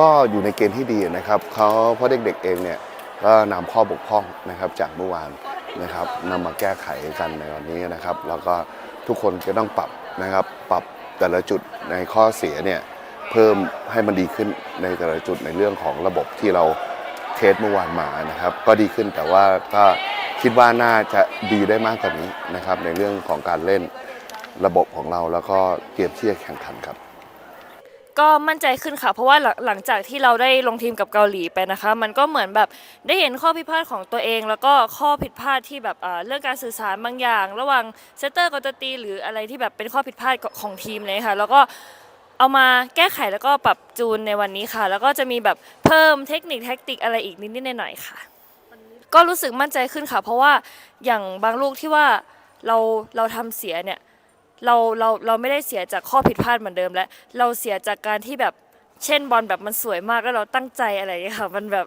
ก็อยู่ในเกณฑ์ที่ดีนะครับเขาเพราะเด็กๆเองเนี่ยก็นำข้อบกพร่องนะครับจากเมื่อวานนะครับนำมาแก้ไขกันในวันนี้นะครับ แล้วก็ทุกคนก็ต้องปรับนะครับ ปรับแต่ละจุดในข้อเสียเนี่ยเพิ่มให้มันดีขึ้นในแต่ละจุดในเรื่องของระบบที่เราเทสเมื่อวานมานะครับ ก็ดีขึ้นแต่ว่าก็คิดว่าน่าจะดีได้มากกว่านี้นะครับ ในเรื่องของการเล่นระบบของเราแล้วก็เตรียมที่จะแข่งขันครับ ก็มั่นใจขึ้นค่ะ เพราะว่าหลังหลังจากที่เราได้ลงทีมกับเกาหลีไปนะคะ มันก็เหมือนแบบได้เห็นข้อผิดพลาดของตัวเอง แล้วก็ข้อผิดพลาดที่แบบเอ่อเรื่องการสื่อสารบางอย่าง ระหว่างเซตเตอร์กับตัวตี หรืออะไรที่แบบเป็นข้อผิดพลาดของทีมเลยค่ะ แล้วก็เอามาแก้ไขแล้วก็ปรับจูนในวันนี้ค่ะ แล้วก็จะมีแบบเพิ่มเทคนิคแท็กติกอะไรอีกนิดๆหน่อยๆค่ะ ก็รู้สึกมั่นใจขึ้นค่ะ เพราะว่าอย่างบางลูกที่ว่าเราเราทำเสียเนี่ย เราเราเราไม่ได้เสียจากข้อผิดพลาดเหมือนเดิมแล้ว เราเสียจากการที่แบบเช่นบอลแบบมันสวยมากแล้วเราตั้งใจอะไรอย่างเงี้ยค่ะมันแบบ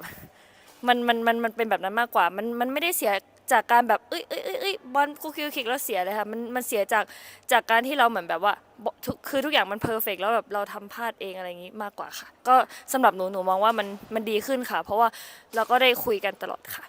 มันมันมันมันเป็นแบบนั้นมากกว่า มันมันไม่ได้เสียจากการแบบเอ้ยเอ้ยเอ้ยเอ้ยบอลกูคิวคิกแล้วเสียเลยค่ะมันมันเสียจากจากการที่เราเหมือนแบบว่าบทุกคือทุกอย่างมันเพอร์เฟกแล้วแบบเราทำพลาดเองอะไรอย่างงี้มากกว่าค่ะ ก็สำหรับหนูหนูมองว่ามันมันดีขึ้นค่ะ เพราะว่าเราก็ได้คุยกันตลอดค่ะ